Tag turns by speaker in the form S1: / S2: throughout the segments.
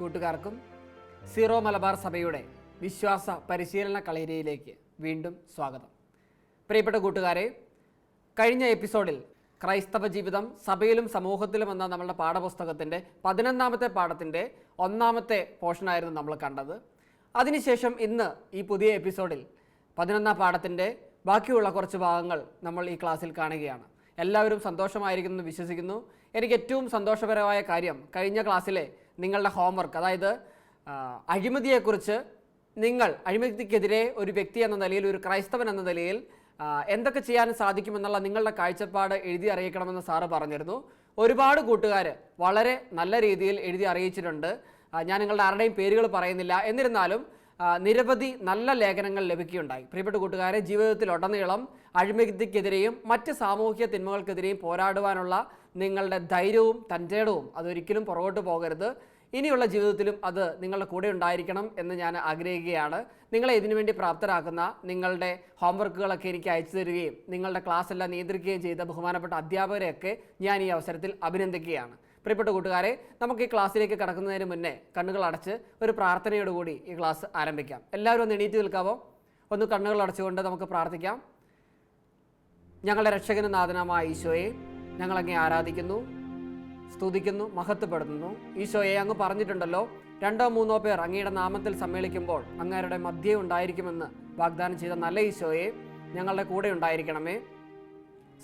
S1: കൂട്ടുകാർക്കും സീറോ മലബാർ സഭയുടെ വിശ്വാസ പരിശീലന കളരിയിലേക്ക് വീണ്ടും സ്വാഗതം. പ്രിയപ്പെട്ട കൂട്ടുകാരെ കഴിഞ്ഞ എപ്പിസോഡിൽ ക്രൈസ്തവ ജീവിതം സഭയിലും സമൂഹത്തിലും എന്ന നമ്മളുടെ പാഠപുസ്തകത്തിന്റെ പതിനൊന്നാമത്തെ പാഠത്തിന്റെ ഒന്നാമത്തെ പോർഷനായിരുന്നു നമ്മൾ കണ്ടത്. അതിനുശേഷം ഇന്ന് ഈ പുതിയ എപ്പിസോഡിൽ പതിനൊന്നാം പാഠത്തിന്റെ ബാക്കിയുള്ള കുറച്ച് ഭാഗങ്ങൾ നമ്മൾ ഈ ക്ലാസ്സിൽ കാണുകയാണ്. എല്ലാവരും സന്തോഷമായിരിക്കുന്നു വിശ്വസിക്കുന്നു. എനിക്ക് ഏറ്റവും സന്തോഷപരമായ കാര്യം കഴിഞ്ഞ ക്ലാസ്സിലെ നിങ്ങളുടെ ഹോംവർക്ക് അതായത് അഴിമതിയെക്കുറിച്ച് നിങ്ങൾ അഴിമതിക്കെതിരെ ഒരു വ്യക്തി എന്ന നിലയിൽ ഒരു ക്രൈസ്തവൻ എന്ന നിലയിൽ എന്തൊക്കെ ചെയ്യാൻ സാധിക്കുമെന്നുള്ള നിങ്ങളുടെ കാഴ്ചപ്പാട് എഴുതി അറിയിക്കണമെന്ന് സാറ് പറഞ്ഞിരുന്നു. ഒരുപാട് കൂട്ടുകാർ വളരെ നല്ല രീതിയിൽ എഴുതി അറിയിച്ചിട്ടുണ്ട്. ഞാൻ നിങ്ങളുടെ ആരുടെയും പേരുകൾ പറയുന്നില്ല. എന്നിരുന്നാലും നിരവധി നല്ല ലേഖനങ്ങൾ ലഭിക്കുകയുണ്ടായി. പ്രിയപ്പെട്ട കൂട്ടുകാരെ ജീവിതത്തിലുടനീളം അഴിമതിക്കെതിരെയും മറ്റ് സാമൂഹിക തിന്മകൾക്കെതിരെയും പോരാടുവാനുള്ള നിങ്ങളുടെ ധൈര്യവും തന്റെടവും അതൊരിക്കലും പുറകോട്ട് പോകരുത്. ഇനിയുള്ള ജീവിതത്തിലും അത് നിങ്ങളുടെ കൂടെ ഉണ്ടായിരിക്കണം എന്ന് ഞാൻ ആഗ്രഹിക്കുകയാണ്. നിങ്ങളെ ഇതിനുവേണ്ടി പ്രാപ്തരാക്കുന്ന നിങ്ങളുടെ ഹോംവർക്കുകളൊക്കെ എനിക്ക് അയച്ചു തരികയും നിങ്ങളുടെ ക്ലാസ് എല്ലാം നിയന്ത്രിക്കുകയും ചെയ്ത ബഹുമാനപ്പെട്ട അധ്യാപകരെയൊക്കെ ഞാൻ ഈ അവസരത്തിൽ അഭിനന്ദിക്കുകയാണ്. പ്രിയപ്പെട്ട കൂട്ടുകാരെ നമുക്ക് ഈ ക്ലാസ്സിലേക്ക് കടക്കുന്നതിന് മുന്നേ കണ്ണുകൾ അടച്ച് ഒരു പ്രാർത്ഥനയോടുകൂടി ഈ ക്ലാസ് ആരംഭിക്കാം. എല്ലാവരും ഒന്ന് എണീറ്റ് നിൽക്കാവോ? ഒന്ന് കണ്ണുകൾ അടച്ചുകൊണ്ട് നമുക്ക് പ്രാർത്ഥിക്കാം. ഞങ്ങളുടെ രക്ഷകനും നാഥനമായ ഈശോയെ ഞങ്ങളങ്ങേ ആരാധിക്കുന്നു സ്തുതിക്കുന്നു മഹത്വപ്പെടുത്തുന്നു. ഈശോയെ അങ്ങ് പറഞ്ഞിട്ടുണ്ടല്ലോ രണ്ടോ മൂന്നോ പേർ അങ്ങയുടെ നാമത്തിൽ സമ്മേളിക്കുമ്പോൾ അങ്ങേരുടെ മധ്യേ ഉണ്ടായിരിക്കുമെന്ന് വാഗ്ദാനം ചെയ്ത നല്ല ഈശോയെ ഞങ്ങളുടെ കൂടെ ഉണ്ടായിരിക്കണമേ.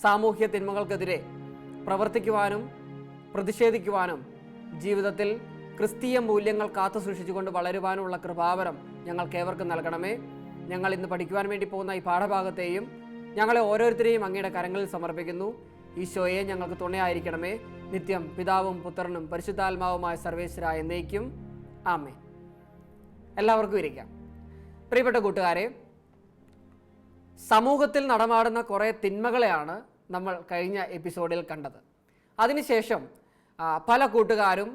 S1: സാമൂഹ്യ തിന്മകൾക്കെതിരെ പ്രവർത്തിക്കുവാനും പ്രതിഷേധിക്കുവാനും ജീവിതത്തിൽ ക്രിസ്തീയ മൂല്യങ്ങൾ കാത്തു സൂക്ഷിച്ചുകൊണ്ട് വളരുവാനുമുള്ള കൃപാവരം ഞങ്ങൾക്കേവർക്കും നൽകണമേ. ഞങ്ങൾ ഇന്ന് പഠിക്കുവാൻ വേണ്ടി പോകുന്ന ഈ പാഠഭാഗത്തെയും ഞങ്ങളെ ഓരോരുത്തരെയും അങ്ങയുടെ കരങ്ങളിൽ സമർപ്പിക്കുന്നു. ഈശോയെ ഞങ്ങൾക്ക് തുണയായിരിക്കണമേ. നിത്യം പിതാവും പുത്രനും പരിശുദ്ധാത്മാവുമായ സർവേശ്വര എന്നേക്കും. ആമേ എല്ലാവർക്കും ഇരിക്കാം. പ്രിയപ്പെട്ട കൂട്ടുകാരെ സമൂഹത്തിൽ നടമാടുന്ന കുറേ തിന്മകളെയാണ് നമ്മൾ കഴിഞ്ഞ എപ്പിസോഡിൽ കണ്ടത്. അതിനുശേഷം പല കൂട്ടുകാരും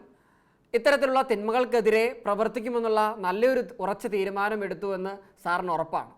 S1: ഇത്തരത്തിലുള്ള തിന്മകൾക്കെതിരെ പ്രവർത്തിക്കുമെന്നുള്ള നല്ലൊരു ഉറച്ച തീരുമാനം എടുത്തുവെന്ന് സാറിന് ഉറപ്പാണ്.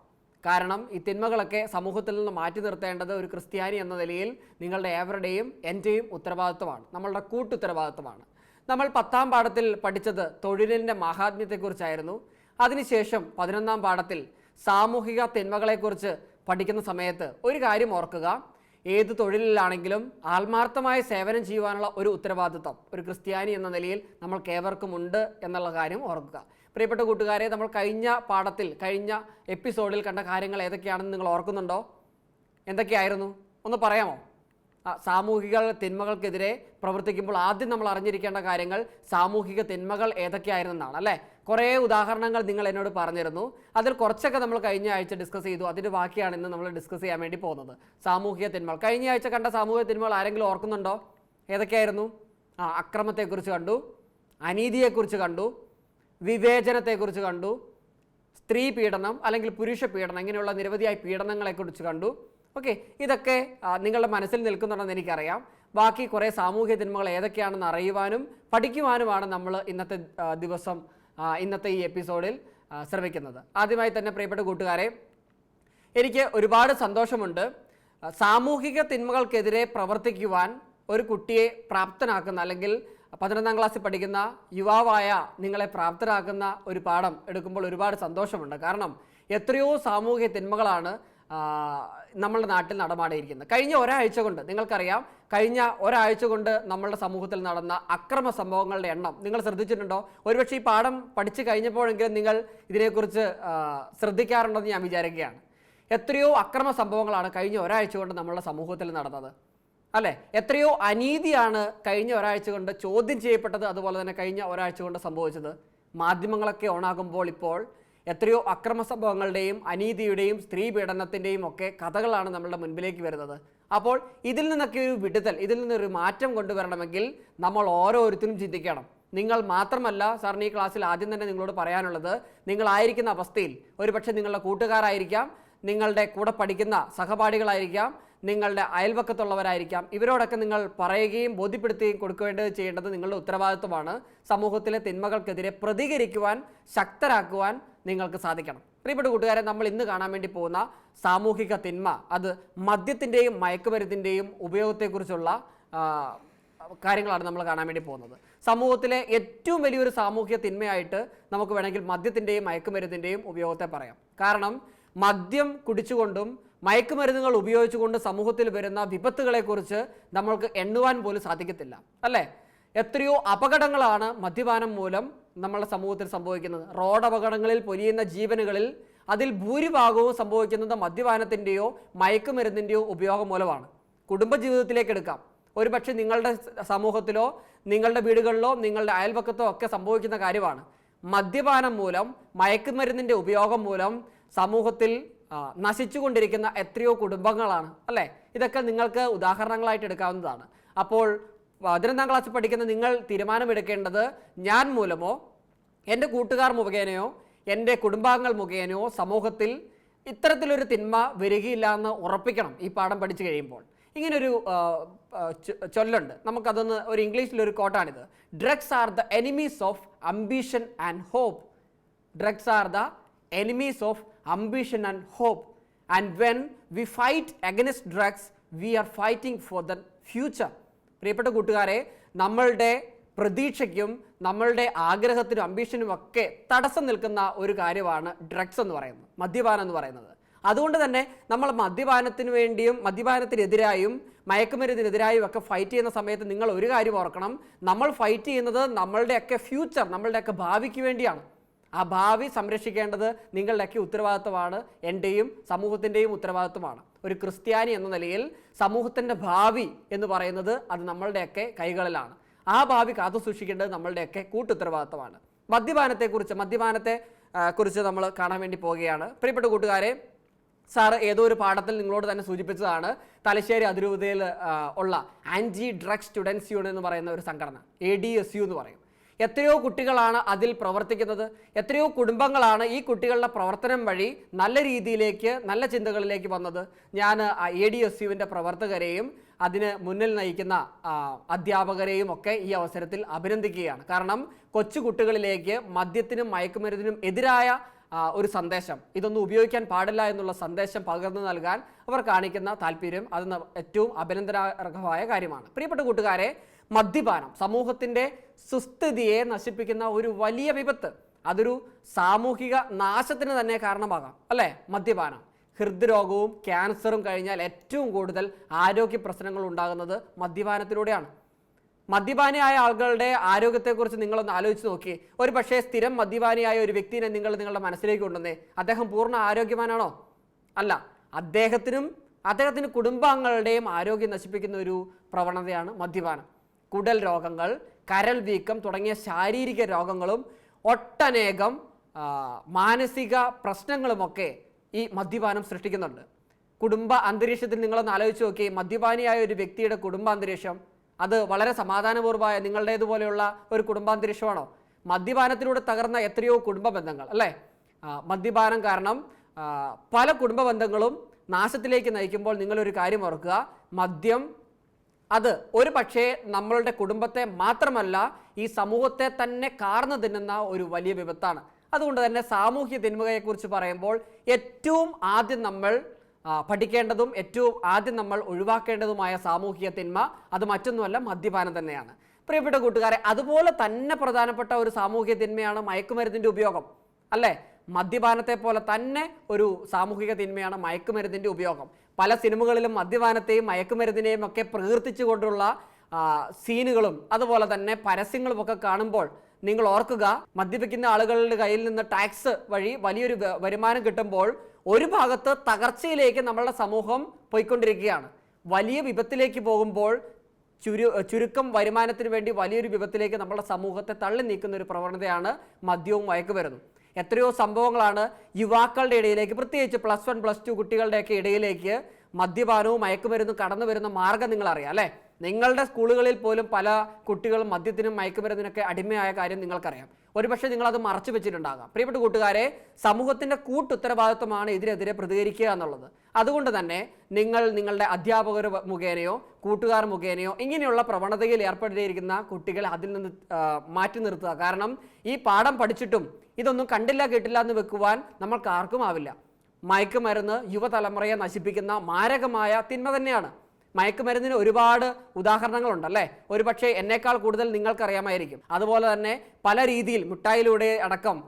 S1: കാരണം ഈ തിന്മകളൊക്കെ സമൂഹത്തിൽ നിന്ന് മാറ്റി നിർത്തേണ്ടത് ഒരു ക്രിസ്ത്യാനി എന്ന നിലയിൽ നിങ്ങളുടെ ഏവരുടെയും എന്റെയും ഉത്തരവാദിത്വമാണ്. നമ്മളുടെ കൂട്ടുത്തരവാദിത്വമാണ്. നമ്മൾ പത്താം പാഠത്തിൽ പഠിച്ചത് തൊഴിലിന്റെ മഹാത്മ്യത്തെക്കുറിച്ചായിരുന്നു. അതിനുശേഷം പതിനൊന്നാം പാഠത്തിൽ സാമൂഹിക തിന്മകളെക്കുറിച്ച് പഠിക്കുന്ന സമയത്ത് ഒരു കാര്യം ഓർക്കുക. ഏത് തൊഴിലിലാണെങ്കിലും ആത്മാർത്ഥമായ സേവനം ചെയ്യുവാനുള്ള ഒരു ഉത്തരവാദിത്വം ഒരു ക്രിസ്ത്യാനി എന്ന നിലയിൽ നമ്മൾക്ക് ഏവർക്കുമുണ്ട് എന്നുള്ള കാര്യം ഓർക്കുക. പ്രിയപ്പെട്ട കൂട്ടുകാരെ നമ്മൾ കഴിഞ്ഞ പാഠത്തിൽ കഴിഞ്ഞ എപ്പിസോഡിൽ കണ്ട കാര്യങ്ങൾ ഏതൊക്കെയാണെന്ന് നിങ്ങൾ ഓർക്കുന്നുണ്ടോ? എന്തൊക്കെയായിരുന്നു? ഒന്ന് പറയാമോ? സാമൂഹിക തിന്മകൾക്കെതിരെ പ്രവർത്തിക്കുമ്പോൾ ആദ്യം നമ്മൾ അറിഞ്ഞിരിക്കേണ്ട കാര്യങ്ങൾ സാമൂഹിക തിന്മകൾ ഏതൊക്കെയായിരുന്നെന്നാണ് അല്ലേ? കുറേ ഉദാഹരണങ്ങൾ നിങ്ങൾ എന്നോട് പറഞ്ഞിരുന്നു. അതിൽ കുറച്ചൊക്കെ നമ്മൾ കഴിഞ്ഞ ആഴ്ച ഡിസ്കസ് ചെയ്തു. അതിന്റെ ബാക്കിയാണ് ഇന്ന് നമ്മൾ ഡിസ്കസ് ചെയ്യാൻ വേണ്ടി പോകുന്നത്. സാമൂഹിക തിന്മകൾ. കഴിഞ്ഞ ആഴ്ച കണ്ട സാമൂഹിക തിന്മകൾ ആരെങ്കിലും ഓർക്കുന്നുണ്ടോ? ഏതൊക്കെയായിരുന്നു? ആ അക്രമത്തെക്കുറിച്ച് കണ്ടു അനീതിയെക്കുറിച്ച് കണ്ടു വിവേചനത്തെക്കുറിച്ച് കണ്ടു. സ്ത്രീ പീഡനം അല്ലെങ്കിൽ പുരുഷ പീഡനം ഇങ്ങനെയുള്ള നിരവധിയായ പീഡനങ്ങളെക്കുറിച്ച് കണ്ടു. ഓക്കെ ഇതൊക്കെ നിങ്ങളുടെ മനസ്സിൽ നിൽക്കുന്നുണ്ടെന്ന് എനിക്കറിയാം. ബാക്കി കുറേ സാമൂഹ്യ തിന്മകൾ ഏതൊക്കെയാണെന്ന് അറിയുവാനും പഠിക്കുവാനുമാണ് നമ്മൾ ഇന്നത്തെ ദിവസം ഇന്നത്തെ ഈ എപ്പിസോഡിൽ ശ്രമിക്കുന്നത്. ആദ്യമായി തന്നെ പ്രിയപ്പെട്ട കൂട്ടുകാരെ എനിക്ക് ഒരുപാട് സന്തോഷമുണ്ട്. സാമൂഹിക തിന്മകൾക്കെതിരെ പ്രവർത്തിക്കുവാൻ ഒരു കുട്ടിയെ പ്രാപ്തനാക്കുന്ന അല്ലെങ്കിൽ പതിനൊന്നാം ക്ലാസ്സിൽ പഠിക്കുന്ന യുവാവായ നിങ്ങളെ പ്രാപ്തരാക്കുന്ന ഒരു പാഠം എടുക്കുമ്പോൾ ഒരുപാട് സന്തോഷമുണ്ട്. കാരണം എത്രയോ സാമൂഹിക തിന്മകളാണ് നമ്മളുടെ നാട്ടിൽ നടമാടിയിരിക്കുന്നത്. കഴിഞ്ഞ ഒരാഴ്ച കൊണ്ട് നിങ്ങൾക്കറിയാം കഴിഞ്ഞ ഒരാഴ്ച കൊണ്ട് നമ്മളുടെ സമൂഹത്തിൽ നടന്ന അക്രമ സംഭവങ്ങളുടെ എണ്ണം നിങ്ങൾ ശ്രദ്ധിച്ചിട്ടുണ്ടോ? ഒരുപക്ഷെ ഈ പാഠം പഠിച്ചു കഴിഞ്ഞപ്പോഴെങ്കിലും നിങ്ങൾ ഇതിനെക്കുറിച്ച് ശ്രദ്ധിക്കാറുണ്ടെന്ന് ഞാൻ വിചാരിക്കുകയാണ്. എത്രയോ അക്രമ സംഭവങ്ങളാണ് കഴിഞ്ഞ ഒരാഴ്ച കൊണ്ട് നമ്മളുടെ സമൂഹത്തിൽ നടന്നത്. അല്ലേ? എത്രയോ അനീതിയാണ് കഴിഞ്ഞ ഒരാഴ്ച കൊണ്ട് ചോദ്യം ചെയ്യപ്പെട്ടത് അതുപോലെ തന്നെ കഴിഞ്ഞ ഒരാഴ്ച കൊണ്ട് സംഭവിച്ചത്. മാധ്യമങ്ങളൊക്കെ ഓണാകുമ്പോൾ ഇപ്പോൾ എത്രയോ അക്രമ സംഭവങ്ങളുടെയും അനീതിയുടെയും സ്ത്രീ പീഡനത്തിന്റെയും ഒക്കെ കഥകളാണ് നമ്മളുടെ മുൻപിലേക്ക് വരുന്നത്. അപ്പോൾ ഇതിൽ നിന്നൊക്കെ ഒരു വിടുതൽ ഇതിൽ നിന്നൊരു മാറ്റം കൊണ്ടുവരണമെങ്കിൽ നമ്മൾ ഓരോരുത്തരും ചിന്തിക്കണം. നിങ്ങൾ മാത്രമല്ല സാറിന് ഈ ക്ലാസ്സിൽ ആദ്യം തന്നെ നിങ്ങളോട് പറയാനുള്ളത് നിങ്ങളായിരിക്കുന്ന അവസ്ഥയിൽ ഒരുപക്ഷെ നിങ്ങളുടെ കൂട്ടുകാരായിരിക്കാം നിങ്ങളുടെ കൂടെ പഠിക്കുന്ന സഹപാഠികളായിരിക്കാം നിങ്ങളുടെ അയൽവക്കത്തുള്ളവരായിരിക്കാം. ഇവരോടൊക്കെ നിങ്ങൾ പറയുകയും ബോധ്യപ്പെടുത്തുകയും കൊടുക്കേണ്ടത് ചെയ്യേണ്ടത് നിങ്ങളുടെ ഉത്തരവാദിത്വമാണ്. സമൂഹത്തിലെ തിന്മകൾക്കെതിരെ പ്രതികരിക്കുവാൻ ശക്തരാക്കുവാൻ നിങ്ങൾക്ക് സാധിക്കണം. പ്രിയപ്പെട്ട കൂട്ടുകാരെ നമ്മൾ ഇന്ന് കാണാൻ വേണ്ടി പോകുന്ന സാമൂഹിക തിന്മ അത് മദ്യത്തിന്റെയും മയക്കുമരുത്തിന്റെയും ഉപയോഗത്തെക്കുറിച്ചുള്ള കാര്യങ്ങളാണ് നമ്മൾ കാണാൻ വേണ്ടി പോകുന്നത്. സമൂഹത്തിലെ ഏറ്റവും വലിയൊരു സാമൂഹിക തിന്മയായിട്ട് നമുക്ക് വേണമെങ്കിൽ മദ്യത്തിന്റെയും മയക്കുമരുന്നിന്റെയും ഉപയോഗത്തെ പറയാം. കാരണം മദ്യം കുടിച്ചുകൊണ്ടും മയക്കുമരുന്നുകൾ ഉപയോഗിച്ചുകൊണ്ട് സമൂഹത്തിൽ വരുന്ന വിപത്തുകളെക്കുറിച്ച് നമ്മൾക്ക് എണ്ണുവാൻ പോലും സാധിക്കത്തില്ല അല്ലേ? എത്രയോ അപകടങ്ങളാണ് മദ്യപാനം മൂലം നമ്മുടെ സമൂഹത്തിൽ സംഭവിക്കുന്നത്. റോഡ് അപകടങ്ങളിൽ പൊലിയുന്ന ജീവനുകളിൽ അതിൽ ഭൂരിഭാഗവും സംഭവിക്കുന്നത് മദ്യപാനത്തിന്റെയോ മയക്കുമരുന്നിന്റെയോ ഉപയോഗം മൂലമാണ്. കുടുംബജീവിതത്തിലേക്ക് എടുക്കാം. ഒരുപക്ഷെ നിങ്ങളുടെ സമൂഹത്തിലോ നിങ്ങളുടെ വീടുകളിലോ നിങ്ങളുടെ അയൽപക്കത്തോ ഒക്കെ സംഭവിക്കുന്ന കാര്യമാണ്. മദ്യപാനം മൂലം മയക്കുമരുന്നിന്റെ ഉപയോഗം മൂലം സമൂഹത്തിൽ നശിച്ചുകൊണ്ടിരിക്കുന്ന എത്രയോ കുടുംബങ്ങളാണ് അല്ലേ? ഇതൊക്കെ നിങ്ങൾക്ക് ഉദാഹരണങ്ങളായിട്ട് എടുക്കാവുന്നതാണ്. അപ്പോൾ പതിനൊന്നാം ക്ലാസ്സിൽ പഠിക്കുന്ന നിങ്ങൾ തീരുമാനമെടുക്കേണ്ടത് ഞാൻ മൂലമോ എന്റെ കൂട്ടുകാർ മുഖേനയോ എന്റെ കുടുംബാംഗങ്ങൾ മുഖേനയോ സമൂഹത്തിൽ ഇത്തരത്തിലൊരു തിന്മ വരികയില്ല എന്ന് ഉറപ്പിക്കണം ഈ പാഠം പഠിച്ചു കഴിയുമ്പോൾ. ഇങ്ങനൊരു ചൊല്ലുണ്ട്. നമുക്കതൊന്ന് ഒരു ഇംഗ്ലീഷിലൊരു കോട്ടാണിത് drugs are the enemies of ambition and hope drugs are the enemies of ambition and hope. And when we fight against drugs we are fighting for the future. പ്രിയപ്പെട്ട കൂട്ടുകാരെ നമ്മളുടെ പ്രതീക്ഷയ്ക്കും നമ്മളുടെ ആഗ്രഹത്തിനും അംബീഷനും ഒക്കെ തടസ്സം നിൽക്കുന്ന ഒരു കാര്യമാണ് ഡ്രഗ്സ് എന്ന് പറയുന്നത് മദ്യപാനം എന്ന് പറയുന്നത്. അതുകൊണ്ട് തന്നെ നമ്മൾ മദ്യപാനത്തിന് വേണ്ടിയും മദ്യപാനത്തിനെതിരായും മയക്കുമരുന്നിനെതിരായും ഒക്കെ ഫൈറ്റ് ചെയ്യുന്ന സമയത്ത് നിങ്ങൾ ഒരു കാര്യം ഓർക്കണം. നമ്മൾ ഫൈറ്റ് ചെയ്യുന്നത് നമ്മളുടെയൊക്കെ ഫ്യൂച്ചർ നമ്മളുടെയൊക്കെ ഭാവിക്ക് വേണ്ടിയാണ്. ആ ഭാവി സംരക്ഷിക്കേണ്ടത് നിങ്ങളുടെയൊക്കെ ഉത്തരവാദിത്വമാണ് എന്റെയും സമൂഹത്തിന്റെയും ഉത്തരവാദിത്വമാണ്. ഒരു ക്രിസ്ത്യാനി എന്ന നിലയിൽ സമൂഹത്തിന്റെ ഭാവി എന്ന് പറയുന്നത് അത് നമ്മളുടെയൊക്കെ കൈകളിലാണ്. ആ ഭാവി കാത്തു സൂക്ഷിക്കേണ്ടത് നമ്മളുടെയൊക്കെ കൂട്ടുത്തരവാദിത്വമാണ്. മദ്യപാനത്തെക്കുറിച്ച് മദ്യപാനത്തെ കുറിച്ച് നമ്മൾ കാണാൻ വേണ്ടി പോവുകയാണ്. പ്രിയപ്പെട്ട കൂട്ടുകാരെ സാർ ഏതോ ഒരു പാഠത്തിൽ നിങ്ങളോട് തന്നെ സൂചിപ്പിച്ചതാണ് തലശ്ശേരി അതിരൂപതയിൽ ഉള്ള ആന്റി ഡ്രഗ് സ്റ്റുഡൻസ് യൂണിയൻ എന്ന് പറയുന്ന ഒരു സംഘടന എ ഡി എസ് യു എന്ന് പറയും. എത്രയോ കുട്ടികളാണ് അതിൽ പ്രവർത്തിക്കുന്നത്. എത്രയോ കുടുംബങ്ങളാണ് ഈ കുട്ടികളുടെ പ്രവർത്തനം വഴി നല്ല രീതിയിലേക്ക് നല്ല ചിന്തകളിലേക്ക് വന്നത്. ഞാൻ എ ഡി എസ് യുവിന്റെ പ്രവർത്തകരെയും അതിന് മുന്നിൽ നയിക്കുന്ന അധ്യാപകരെയും ഒക്കെ ഈ അവസരത്തിൽ അഭിനന്ദിക്കുകയാണ്. കാരണം കൊച്ചു കുട്ടികളിലേക്ക് മദ്യത്തിനും മയക്കുമരുന്നിനും എതിരായ ഒരു സന്ദേശം. ഇതൊന്നും ഉപയോഗിക്കാൻ പാടില്ല എന്നുള്ള സന്ദേശം പകർന്നു നൽകാൻ അവർ കാണിക്കുന്ന താല്പര്യം അത് ഏറ്റവും അഭിനന്ദനാർഹമായ കാര്യമാണ്. പ്രിയപ്പെട്ട കൂട്ടുകാരെ മദ്യപാനം സമൂഹത്തിന്റെ സുസ്ഥിതിയെ നശിപ്പിക്കുന്ന ഒരു വലിയ വിപത്ത്. അതൊരു സാമൂഹിക നാശത്തിന് തന്നെ കാരണമാകാം അല്ലേ? മദ്യപാനം. ഹൃദ്രോഗവും ക്യാൻസറും കഴിഞ്ഞാൽ ഏറ്റവും കൂടുതൽ ആരോഗ്യ പ്രശ്നങ്ങൾ ഉണ്ടാകുന്നത് മദ്യപാനത്തിലൂടെയാണ്. മദ്യപാനിയായ ആളുകളുടെ ആരോഗ്യത്തെക്കുറിച്ച് നിങ്ങളൊന്ന് ആലോചിച്ച് നോക്കി ഒരു പക്ഷേ സ്ഥിരം മദ്യപാനിയായ ഒരു വ്യക്തിനെ നിങ്ങൾ നിങ്ങളുടെ മനസ്സിലേക്ക് കൊണ്ടുവന്നേ. അദ്ദേഹം പൂർണ ആരോഗ്യവാനാണോ? അല്ല. അദ്ദേഹത്തിനും അദ്ദേഹത്തിന് കുടുംബാംഗങ്ങളുടെയും ആരോഗ്യം നശിപ്പിക്കുന്ന ഒരു പ്രവണതയാണ് മദ്യപാനം. കുടൽ രോഗങ്ങൾ കരൽ വീക്കം തുടങ്ങിയ ശാരീരിക രോഗങ്ങളും ഒട്ടനേകം മാനസിക പ്രശ്നങ്ങളുമൊക്കെ ഈ മദ്യപാനം സൃഷ്ടിക്കുന്നുണ്ട്. കുടുംബ അന്തരീക്ഷത്തിൽ നിങ്ങളൊന്ന് ആലോചിച്ച് നോക്കി മദ്യപാനിയായ ഒരു വ്യക്തിയുടെ കുടുംബാന്തരീക്ഷം അത് വളരെ സമാധാനപൂർവമായ നിങ്ങളുടേതുപോലെയുള്ള ഒരു കുടുംബാന്തരീക്ഷമാണോ? മദ്യപാനത്തിലൂടെ തകർന്ന എത്രയോ കുടുംബ ബന്ധങ്ങൾ അല്ലേ? മദ്യപാനം കാരണം പല കുടുംബ ബന്ധങ്ങളും നാശത്തിലേക്ക് നയിക്കുമ്പോൾ നിങ്ങളൊരു കാര്യം ഓർക്കുക മദ്യം അത് ഒരു പക്ഷേ നമ്മളുടെ കുടുംബത്തെ മാത്രമല്ല ഈ സമൂഹത്തെ തന്നെ കാർന്നു തിന്നുന്ന ഒരു വലിയ വിപത്താണ്. അതുകൊണ്ട് തന്നെ സാമൂഹ്യ തിന്മകയെക്കുറിച്ച് പറയുമ്പോൾ ഏറ്റവും ആദ്യം നമ്മൾ പഠിക്കേണ്ടതും ഏറ്റവും ആദ്യം നമ്മൾ ഒഴിവാക്കേണ്ടതുമായ സാമൂഹിക തിന്മ അത് മറ്റൊന്നുമല്ല മദ്യപാനം തന്നെയാണ്. പ്രിയപ്പെട്ട കൂട്ടുകാരെ അതുപോലെ തന്നെ പ്രധാനപ്പെട്ട ഒരു സാമൂഹിക തിന്മയാണ് മയക്കുമരുന്നിന്റെ ഉപയോഗം. അല്ലേ? മദ്യപാനത്തെ പോലെ തന്നെ ഒരു സാമൂഹിക തിന്മയാണ് മയക്കുമരുന്നിന്റെ ഉപയോഗം. പല സിനിമകളിലും മദ്യപാനത്തെയും മയക്കുമരുന്നിനെയും ഒക്കെ പ്രകീർത്തിച്ചുകൊണ്ടുള്ള കൊണ്ടുള്ള സീനുകളും അതുപോലെ തന്നെ പരസ്യങ്ങളും ഒക്കെ കാണുമ്പോൾ നിങ്ങൾ ഓർക്കുക മദ്യപിക്കുന്ന ആളുകളുടെ കയ്യിൽ നിന്ന് ടാക്സ് വഴി വലിയൊരു വരുമാനം കിട്ടുമ്പോൾ ഒരു ഭാഗത്ത് തകർച്ചയിലേക്ക് നമ്മളുടെ സമൂഹം പോയിക്കൊണ്ടിരിക്കുകയാണ്. വലിയ വിപത്തിലേക്ക് പോകുമ്പോൾ ചുരു ചുരുക്കം വരുമാനത്തിന് വേണ്ടി വലിയൊരു വിപത്തിലേക്ക് നമ്മുടെ സമൂഹത്തെ തള്ളി നീക്കുന്ന ഒരു പ്രവണതയാണ് മദ്യവും മയക്കുമരുന്നും. എത്രയോ സംഭവങ്ങളാണ് യുവാക്കളുടെ ഇടയിലേക്ക് പ്രത്യേകിച്ച് പ്ലസ് വൺ പ്ലസ് ടു കുട്ടികളുടെയൊക്കെ ഇടയിലേക്ക് മദ്യപാനവും മയക്കുമരുന്നും കടന്നു വരുന്ന മാർഗം നിങ്ങൾ അറിയാം അല്ലേ? നിങ്ങളുടെ സ്കൂളുകളിൽ പോലും പല കുട്ടികളും മദ്യത്തിനും മയക്കുമരുന്നിനൊക്കെ അടിമയായ കാര്യം നിങ്ങൾക്കറിയാം. ഒരുപക്ഷെ നിങ്ങളത് മറച്ചു വെച്ചിട്ടുണ്ടാകാം. പ്രിയപ്പെട്ട കൂട്ടുകാരെ സമൂഹത്തിന്റെ കൂട്ടുത്തരവാദിത്വമാണ് ഇതിനെതിരെ പ്രതികരിക്കുക എന്നുള്ളത്. അതുകൊണ്ട് തന്നെ നിങ്ങൾ നിങ്ങളുടെ അധ്യാപകർ മുഖേനയോ കൂട്ടുകാർ മുഖേനയോ ഇങ്ങനെയുള്ള പ്രവണതയിൽ ഏർപ്പെട്ടിരിക്കുന്ന കുട്ടികളെ അതിൽ നിന്ന് മാറ്റി നിർത്തുക. കാരണം ഈ പാഠം പഠിച്ചിട്ടും ഇതൊന്നും കണ്ടില്ല കേട്ടില്ല എന്ന് വെക്കുവാൻ നമ്മൾക്ക് ആർക്കും ആവില്ല. മയക്കുമരുന്ന് യുവതലമുറയെ നശിപ്പിക്കുന്ന മാരകമായ തിന്മ തന്നെയാണ്. മയക്കുമരുന്നിന് ഒരുപാട് ഉദാഹരണങ്ങളുണ്ട് അല്ലേ ഒരുപക്ഷെ എന്നേക്കാൾ കൂടുതൽ നിങ്ങൾക്കറിയാമായിരിക്കും. അതുപോലെ തന്നെ പല രീതിയിൽ മിഠായിലൂടെ അടക്കം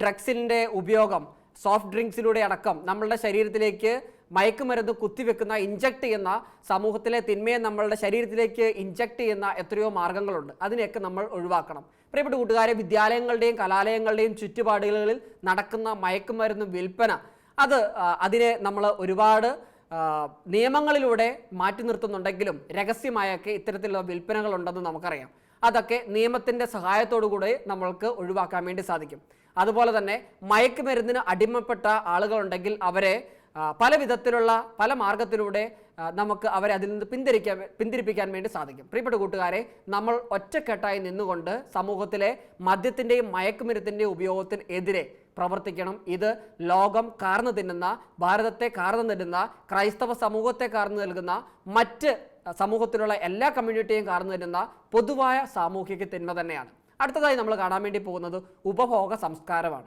S1: ഡ്രഗ്സിന്റെ ഉപയോഗം സോഫ്റ്റ് ഡ്രിങ്ക്സിലൂടെ അടക്കം നമ്മളുടെ ശരീരത്തിലേക്ക് മയക്കുമരുന്ന് കുത്തിവെക്കുന്ന ഇഞ്ചക്ട് ചെയ്യുന്ന സമൂഹത്തിലെ തിന്മയെ നമ്മളുടെ ശരീരത്തിലേക്ക് ഇഞ്ചക്ട് ചെയ്യുന്ന എത്രയോ മാർഗങ്ങളുണ്ട്. അതിനെയൊക്കെ നമ്മൾ ഒഴിവാക്കണം. പ്രിയപ്പെട്ട കൂട്ടുകാരെ വിദ്യാലയങ്ങളുടെയും കലാലയങ്ങളുടെയും ചുറ്റുപാടുകളിൽ നടക്കുന്ന മയക്കുമരുന്ന് വിൽപ്പന അത് അതിനെ നമ്മൾ ഒരുപാട് നിയമങ്ങളിലൂടെ മാറ്റി നിർത്തുന്നുണ്ടെങ്കിലും രഹസ്യമായൊക്കെ ഇത്തരത്തിലുള്ള വിൽപ്പനകൾ ഉണ്ടെന്ന് നമുക്കറിയാം. അതൊക്കെ നിയമത്തിന്റെ സഹായത്തോടുകൂടി നമ്മൾക്ക് ഒഴിവാക്കാൻ വേണ്ടി സാധിക്കും. അതുപോലെ തന്നെ മയക്കുമരുന്നിന് അടിമപ്പെട്ട ആളുകളുണ്ടെങ്കിൽ അവരെ പല വിധത്തിലുള്ള പല മാർഗത്തിലൂടെ നമുക്ക് അവരെ അതിൽ നിന്ന് പിന്തിരിക്കാൻ പിന്തിരിപ്പിക്കാൻ വേണ്ടി സാധിക്കും. പ്രിയപ്പെട്ട കൂട്ടുകാരെ നമ്മൾ ഒറ്റക്കെട്ടായി നിന്നുകൊണ്ട് സമൂഹത്തിലെ മദ്യത്തിന്റെയും മയക്കുമരുത്തിന്റെയും ഉപയോഗത്തിന് എതിരെ പ്രവർത്തിക്കണം. ഇത് ലോകം കാർന്നു തിന്നുന്ന ഭാരതത്തെ കാർന്നു തിന്നുന്ന ക്രൈസ്തവ സമൂഹത്തെ കാർന്നു നൽകുന്ന മറ്റ് സമൂഹത്തിലുള്ള എല്ലാ കമ്മ്യൂണിറ്റിയും കാർന്നു തിന്നുന്ന പൊതുവായ സാമൂഹിക തിന്മ തന്നെയാണ്. അടുത്തതായി നമ്മൾ കാണാൻ വേണ്ടി പോകുന്നത് ഉപഭോഗ സംസ്കാരമാണ്.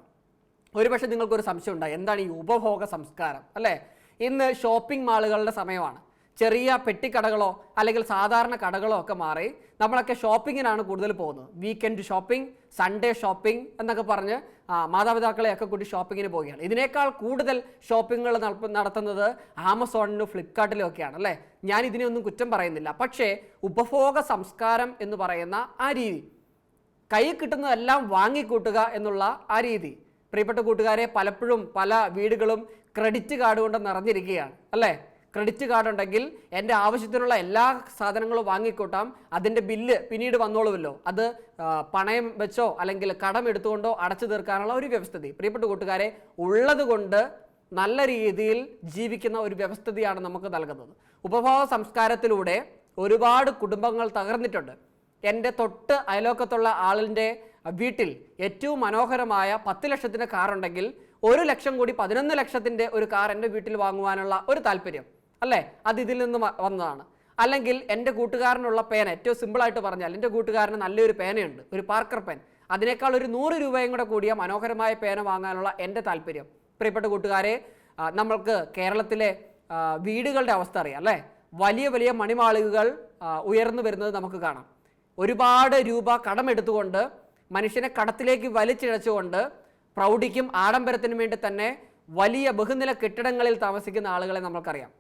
S1: ഒരുപക്ഷെ നിങ്ങൾക്കൊരു സംശയം ഉണ്ടായി എന്താണ് ഈ ഉപഭോഗ സംസ്കാരം? അല്ലേ? ഇന്ന് ഷോപ്പിംഗ് മാളുകളുടെ സമയമാണ്. ചെറിയ പെട്ടിക്കടകളോ അല്ലെങ്കിൽ സാധാരണ കടകളോ ഒക്കെ മാറി നമ്മളൊക്കെ ഷോപ്പിങ്ങിനാണ് കൂടുതൽ പോകുന്നത്. വീക്കെൻഡ് ഷോപ്പിംഗ് സൺഡേ ഷോപ്പിംഗ് എന്നൊക്കെ പറഞ്ഞ് മാതാപിതാക്കളെയൊക്കെ കൂടി ഷോപ്പിങ്ങിന് പോവുകയാണ്. ഇതിനേക്കാൾ കൂടുതൽ ഷോപ്പിങ്ങുകൾ നടത്തുന്നത് ആമസോണിനും ഫ്ലിപ്കാർട്ടിലും ഒക്കെയാണ് അല്ലേ? ഞാൻ ഇതിനെയൊന്നും കുറ്റം പറയുന്നില്ല. പക്ഷേ ഉപഭോഗ സംസ്കാരം എന്ന് പറയുന്ന ആ രീതി കൈ കിട്ടുന്നതെല്ലാം വാങ്ങിക്കൂട്ടുക എന്നുള്ള ആ രീതി പ്രിയപ്പെട്ട കൂട്ടുകാരെ പലപ്പോഴും പല വീടുകളും ക്രെഡിറ്റ് കാർഡ് കൊണ്ട് നിറഞ്ഞിരിക്കുകയാണ് അല്ലേ? ക്രെഡിറ്റ് കാർഡ് ഉണ്ടെങ്കിൽ എന്റെ ആവശ്യത്തിനുള്ള എല്ലാ സാധനങ്ങളും വാങ്ങിക്കൂട്ടാം. അതിന്റെ ബില്ല് പിന്നീട് വന്നോളുമല്ലോ. അത് പണയം വെച്ചോ അല്ലെങ്കിൽ കടം എടുത്തുകൊണ്ടോ അടച്ചു തീർക്കാനുള്ള ഒരു വ്യവസ്ഥിതി. പ്രിയപ്പെട്ട കൂട്ടുകാരെ ഉള്ളതുകൊണ്ട് നല്ല രീതിയിൽ ജീവിക്കുന്ന ഒരു വ്യവസ്ഥിതിയാണ് നമുക്ക് നൽകുന്നത്. ഉപഭോഗ സംസ്കാരത്തിലൂടെ ഒരുപാട് കുടുംബങ്ങൾ തകർന്നിട്ടുണ്ട്. എന്റെ തൊട്ട് അയലോക്കത്തുള്ള ആളിന്റെ വീട്ടിൽ ഏറ്റവും മനോഹരമായ പത്ത് ലക്ഷത്തിന്റെ കാറുണ്ടെങ്കിൽ ഒരു ലക്ഷം കൂടി പതിനൊന്ന് ലക്ഷത്തിന്റെ ഒരു കാർ എന്റെ വീട്ടിൽ വാങ്ങുവാനുള്ള ഒരു താല്പര്യം. അല്ലേ? അത് ഇതിൽ നിന്ന് വന്നതാണ്. അല്ലെങ്കിൽ എന്റെ കൂട്ടുകാരനുള്ള പേന ഏറ്റവും സിമ്പിളായിട്ട് പറഞ്ഞാൽ എന്റെ കൂട്ടുകാരന് നല്ലൊരു പേനയുണ്ട് ഒരു പാർക്കർ പെൻ. അതിനേക്കാൾ ഒരു നൂറ് രൂപയും കൂടെ കൂടിയ മനോഹരമായ പേന വാങ്ങാനുള്ള എന്റെ താല്പര്യം. പ്രിയപ്പെട്ട കൂട്ടുകാരെ നമ്മൾക്ക് കേരളത്തിലെ വീടുകളുടെ അവസ്ഥ അറിയാം അല്ലേ? വലിയ വലിയ മണിമാളികകൾ ഉയർന്നു വരുന്നത് നമുക്ക് കാണാം. ഒരുപാട് രൂപ കടമെടുത്തുകൊണ്ട് മനുഷ്യനെ കടത്തിലേക്ക് വലിച്ചിഴച്ചുകൊണ്ട് പ്രൗഢിക്കും ആഡംബരത്തിനും വേണ്ടി തന്നെ വലിയ ബഹുനില കെട്ടിടങ്ങളിൽ താമസിക്കുന്ന ആളുകളെ നമ്മൾക്കറിയാം.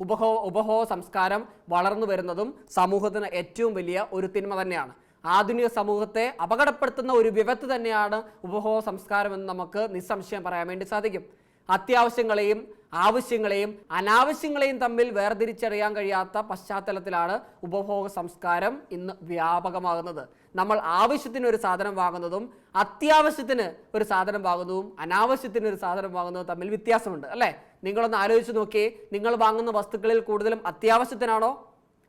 S1: ഉപഭോ ഉപഭോഗ സംസ്കാരം വളർന്നു വരുന്നതും സമൂഹത്തിന് ഏറ്റവും വലിയ ഒരു തിന്മ തന്നെയാണ്. ആധുനിക സമൂഹത്തെ അപകടപ്പെടുത്തുന്ന ഒരു വിപത്ത് തന്നെയാണ് ഉപഭോഗ സംസ്കാരം എന്ന് നമുക്ക് നിസ്സംശയം പറയാൻ വേണ്ടി സാധിക്കും. അത്യാവശ്യങ്ങളെയും ആവശ്യങ്ങളെയും അനാവശ്യങ്ങളെയും തമ്മിൽ വേർതിരിച്ചറിയാൻ കഴിയാത്ത പശ്ചാത്തലത്തിലാണ് ഉപഭോഗ സംസ്കാരം ഇന്ന് വ്യാപകമാകുന്നത്. നമ്മൾ ആവശ്യത്തിന് ഒരു സാധനം വാങ്ങുന്നതും അത്യാവശ്യത്തിന് ഒരു സാധനം വാങ്ങുന്നതും അനാവശ്യത്തിന് ഒരു സാധനം വാങ്ങുന്നതും തമ്മിൽ വ്യത്യാസമുണ്ട് അല്ലേ? നിങ്ങളൊന്ന് ആലോചിച്ച് നോക്കിയേ നിങ്ങൾ വാങ്ങുന്ന വസ്തുക്കളിൽ കൂടുതലും അത്യാവശ്യത്തിനാണോ?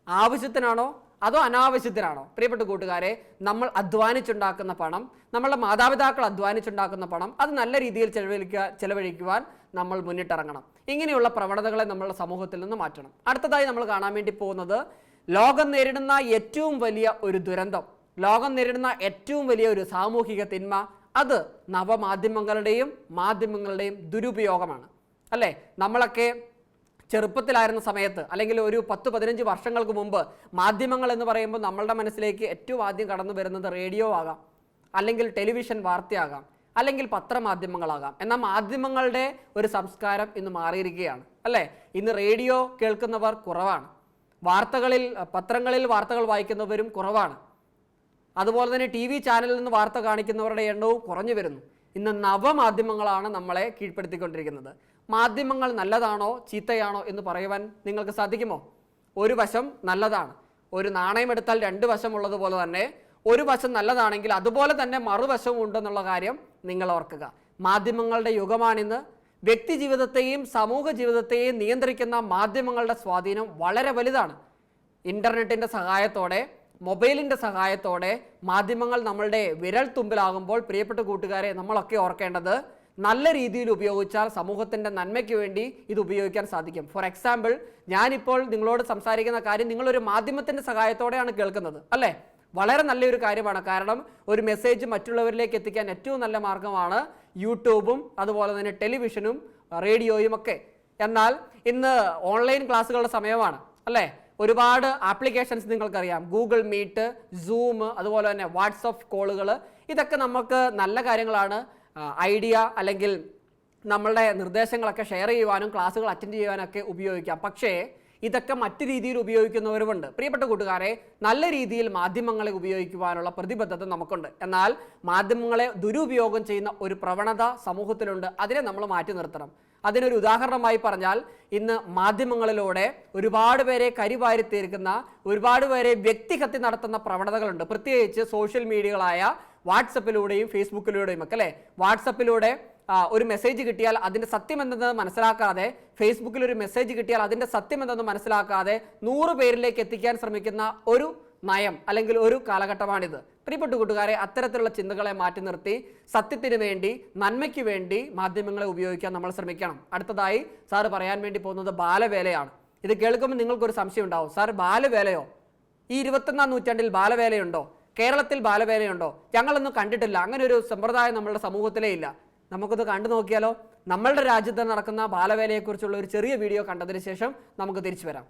S1: ആവശ്യത്തിനാണോ? അതോ അനാവശ്യത്തിനാണോ? പ്രിയപ്പെട്ട കൂട്ടുകാരെ നമ്മൾ അധ്വാനിച്ചുണ്ടാക്കുന്ന പണം നമ്മളുടെ മാതാപിതാക്കൾ അധ്വാനിച്ചുണ്ടാക്കുന്ന പണം അത് നല്ല രീതിയിൽ ചെലവഴിക്കുക ചെലവഴിക്കുവാൻ നമ്മൾ മുന്നിട്ടിറങ്ങണം. ഇങ്ങനെയുള്ള പ്രവണതകളെ നമ്മളുടെ സമൂഹത്തിൽ നിന്ന് മാറ്റണം. അടുത്തതായി നമ്മൾ കാണാൻ വേണ്ടി പോകുന്നത് ലോകം നേരിടുന്ന ഏറ്റവും വലിയ ഒരു ദുരന്തം ലോകം നേരിടുന്ന ഏറ്റവും വലിയ ഒരു സാമൂഹിക തിന്മ അത് നവമാധ്യമങ്ങളുടെയും മാധ്യമങ്ങളുടെയും ദുരുപയോഗമാണ്. അല്ലേ? നമ്മളൊക്കെ ചെറുപ്പത്തിലായിരുന്ന സമയത്ത് അല്ലെങ്കിൽ ഒരു പത്ത് പതിനഞ്ച് വർഷങ്ങൾക്ക് മുമ്പ് മാധ്യമങ്ങൾ എന്ന് പറയുമ്പോൾ നമ്മളുടെ മനസ്സിലേക്ക് ഏറ്റവും ആദ്യം കടന്നു വരുന്നത് റേഡിയോ ആകാം അല്ലെങ്കിൽ ടെലിവിഷൻ വാർത്തയാകാം അല്ലെങ്കിൽ പത്രമാധ്യമങ്ങളാകാം. എന്നാൽ മാധ്യമങ്ങളുടെ ഒരു സംസ്കാരം ഇന്ന് മാറിയിരിക്കുകയാണ് അല്ലേ? ഇന്ന് റേഡിയോ കേൾക്കുന്നവർ കുറവാണ്. വാർത്തകളിൽ പത്രങ്ങളിൽ വാർത്തകൾ വായിക്കുന്നവരും കുറവാണ്. അതുപോലെ തന്നെ ടി വി ചാനലിൽ നിന്ന് വാർത്ത കാണിക്കുന്നവരുടെ എണ്ണവും കുറഞ്ഞു വരുന്നു. ഇന്ന് നവമാധ്യമങ്ങളാണ് നമ്മളെ കീഴ്പ്പെടുത്തിക്കൊണ്ടിരിക്കുന്നത്. മാധ്യമങ്ങൾ നല്ലതാണോ ചീത്തയാണോ എന്ന് പറയുവാൻ നിങ്ങൾക്ക് സാധിക്കുമോ? ഒരു വശം നല്ലതാണ്. ഒരു നാണയം എടുത്താൽ രണ്ട് വശമുള്ളതുപോലെ തന്നെ ഒരു വശം നല്ലതാണെങ്കിൽ അതുപോലെ തന്നെ മറുവശവും ഉണ്ടെന്നുള്ള കാര്യം നിങ്ങൾ ഓർക്കുക. മാധ്യമങ്ങളുടെ യുഗമാണിന്ന്. വ്യക്തി ജീവിതത്തെയും സമൂഹ ജീവിതത്തെയും നിയന്ത്രിക്കുന്ന മാധ്യമങ്ങളുടെ സ്വാധീനം വളരെ വലുതാണ്. ഇന്റർനെറ്റിന്റെ സഹായത്തോടെ മൊബൈലിന്റെ സഹായത്തോടെ മാധ്യമങ്ങൾ നമ്മളുടെ വിരൽ തുമ്പിലാകുമ്പോൾ പ്രിയപ്പെട്ട കൂട്ടുകാരെ നമ്മളൊക്കെ ഓർക്കേണ്ടത് നല്ല രീതിയിൽ ഉപയോഗിച്ചാൽ സമൂഹത്തിന്റെ നന്മയ്ക്ക് വേണ്ടി ഇത് ഉപയോഗിക്കാൻ സാധിക്കും. ഫോർ എക്സാമ്പിൾ ഞാനിപ്പോൾ നിങ്ങളോട് സംസാരിക്കുന്ന കാര്യം നിങ്ങളൊരു മാധ്യമത്തിന്റെ സഹായത്തോടെയാണ് കേൾക്കുന്നത് അല്ലേ? വളരെ നല്ലൊരു കാര്യമാണ്. കാരണം ഒരു മെസ്സേജ് മറ്റുള്ളവരിലേക്ക് എത്തിക്കാൻ ഏറ്റവും നല്ല മാർഗമാണ് യൂട്യൂബും അതുപോലെ തന്നെ ടെലിവിഷനും റേഡിയോയും ഒക്കെ. എന്നാൽ ഇന്ന് ഓൺലൈൻ ക്ലാസ്സുകളുടെ സമയമാണ് അല്ലേ? ഒരുപാട് ആപ്ലിക്കേഷൻസ് നിങ്ങൾക്കറിയാം. ഗൂഗിൾ മീറ്റ് സൂം അതുപോലെ തന്നെ വാട്സപ്പ് കോളുകൾ ഇതൊക്കെ നമുക്ക് നല്ല കാര്യങ്ങളാണ്. ഐഡിയ അല്ലെങ്കിൽ നമ്മളുടെ നിർദ്ദേശങ്ങളൊക്കെ ഷെയർ ചെയ്യുവാനും ക്ലാസ്സുകൾ അറ്റൻഡ് ചെയ്യുവാനൊക്കെ ഉപയോഗിക്കാം. പക്ഷേ ഇതൊക്കെ മറ്റു രീതിയിൽ ഉപയോഗിക്കുന്നവരുമുണ്ട്. പ്രിയപ്പെട്ട കൂട്ടുകാരെ നല്ല രീതിയിൽ മാധ്യമങ്ങളെ ഉപയോഗിക്കുവാനുള്ള പ്രതിബദ്ധത നമുക്കുണ്ട്. എന്നാൽ മാധ്യമങ്ങളെ ദുരുപയോഗം ചെയ്യുന്ന ഒരു പ്രവണത സമൂഹത്തിലുണ്ട്. അതിനെ നമ്മൾ മാറ്റി നിർത്തണം. അതിനൊരു ഉദാഹരണമായി പറഞ്ഞാൽ ഇന്ന് മാധ്യമങ്ങളിലൂടെ ഒരുപാട് പേരെ കരിവാരി തീർക്കുന്ന ഒരുപാട് പേരെ വ്യക്തിഹത്യ നടത്തുന്ന പ്രവണതകളുണ്ട്. പ്രത്യേകിച്ച് സോഷ്യൽ മീഡിയകളായ വാട്സപ്പിലൂടെയും ഫേസ്ബുക്കിലൂടെയും ഒക്കെ അല്ലേ? വാട്സപ്പിലൂടെ ഒരു മെസ്സേജ് കിട്ടിയാൽ അതിന്റെ സത്യം എന്തെന്ന് മനസ്സിലാക്കാതെ ഫേസ്ബുക്കിൽ ഒരു മെസ്സേജ് കിട്ടിയാൽ അതിന്റെ സത്യം എന്തെന്ന് മനസ്സിലാക്കാതെ നൂറ് പേരിലേക്ക് എത്തിക്കാൻ ശ്രമിക്കുന്ന ഒരു നയം അല്ലെങ്കിൽ ഒരു കാലഘട്ടമാണിത്. പ്രിയപ്പെട്ട കൂട്ടുകാരെ അത്തരത്തിലുള്ള ചിന്തകളെ മാറ്റി നിർത്തി സത്യത്തിന് വേണ്ടി നന്മയ്ക്ക് വേണ്ടി മാധ്യമങ്ങളെ ഉപയോഗിക്കാൻ നമ്മൾ ശ്രമിക്കണം. അടുത്തതായി സാർ പറയാൻ വേണ്ടി പോകുന്നത് ബാലവേലയാണ്. ഇത് കേൾക്കുമ്പോൾ നിങ്ങൾക്കൊരു സംശയം ഉണ്ടാവും. സാർ ബാലവേലയോ? ഈ ഇരുപത്തൊന്നാം നൂറ്റാണ്ടിൽ ബാലവേലയുണ്ടോ? കേരളത്തിൽ ബാലവേലയുണ്ടോ? ഞങ്ങളൊന്നും കണ്ടിട്ടില്ല. അങ്ങനെ ഒരു സമ്പ്രദായം നമ്മളുടെ സമൂഹത്തിലേ ഇല്ല. നമുക്കത് കണ്ടു നോക്കിയാലോ? നമ്മളുടെ രാജ്യത്ത് നടക്കുന്ന ബാലവേലയെക്കുറിച്ചുള്ള ഒരു ചെറിയ വീഡിയോ കണ്ടതിന് ശേഷം നമുക്ക് തിരിച്ചു വരാം.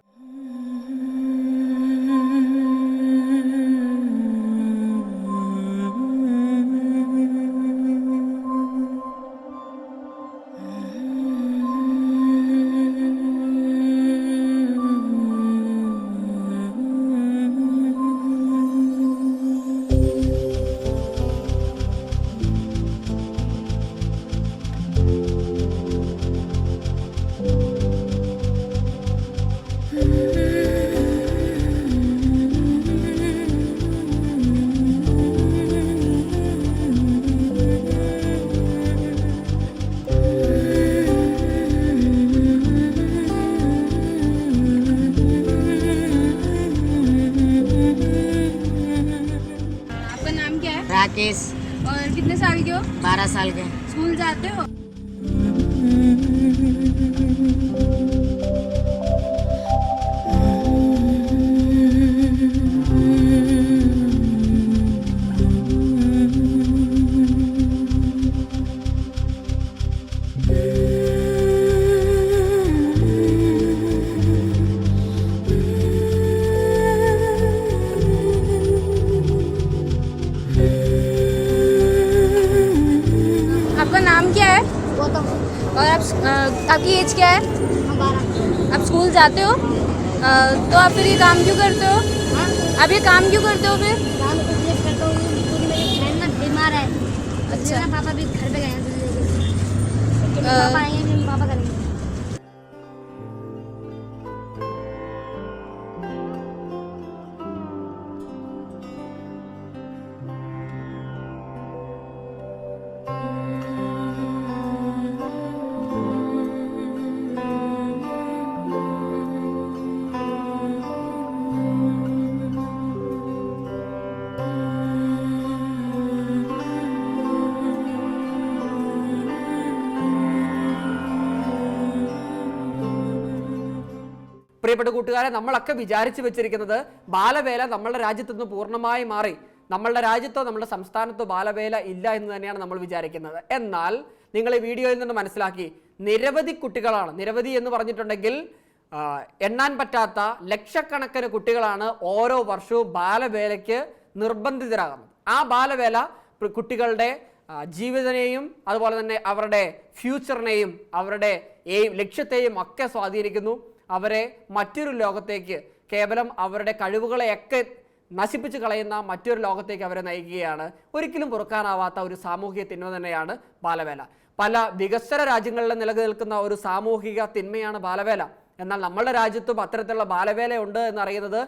S2: जाते हो? तो आप फिर ये काम क्यों करते हो?
S3: हाँ।
S2: आप ये काम क्यों करते हो फिर?
S3: काम करता हूँ मेरी बहन ना बीमार है। अच्छा। पापा भी घर पे गए हैं।
S1: പ്രിയപ്പെട്ട കൂട്ടുകാരെ നമ്മളൊക്കെ വിചാരിച്ചു വെച്ചിരിക്കുന്നത് ബാലവേല നമ്മളുടെ രാജ്യത്തു നിന്ന് പൂർണമായി മാറി നമ്മളുടെ രാജ്യത്തോ നമ്മുടെ സംസ്ഥാനത്തോ ബാലവേല ഇല്ല എന്ന് തന്നെയാണ് നമ്മൾ വിചാരിക്കുന്നത്. എന്നാൽ നിങ്ങൾ ഈ വീഡിയോയിൽ നിന്ന് മനസ്സിലാക്കി നിരവധി കുട്ടികളാണ് നിരവധി എന്ന് പറഞ്ഞിട്ടുണ്ടെങ്കിൽ എണ്ണാൻ പറ്റാത്ത ലക്ഷക്കണക്കിന് കുട്ടികളാണ് ഓരോ വർഷവും ബാലവേലയ്ക്ക് നിർബന്ധിതരാകുന്നത്. ആ ബാലവേല കുട്ടികളുടെ ജീവിതനെയും അതുപോലെ തന്നെ അവരുടെ ഫ്യൂച്ചറിനെയും അവരുടെ ലക്ഷ്യത്തെയും ഒക്കെ സ്വാധീനിക്കുന്നു. അവരെ മറ്റൊരു ലോകത്തേക്ക് കേവലം അവരുടെ കഴിവുകളെയൊക്കെ നശിപ്പിച്ച് കളയുന്ന മറ്റൊരു ലോകത്തേക്ക് അവരെ നയിക്കുകയാണ്. ഒരിക്കലും പൊറുക്കാനാവാത്ത ഒരു സാമൂഹിക തിന്മ തന്നെയാണ് ബാലവേല. പല വികസ്വര രാജ്യങ്ങളിൽ നിലനിൽക്കുന്ന ഒരു സാമൂഹിക തിന്മയാണ് ബാലവേല. എന്നാൽ നമ്മളുടെ രാജ്യത്തും അത്തരത്തിലുള്ള ബാലവേല ഉണ്ട് എന്നറിയുന്നത്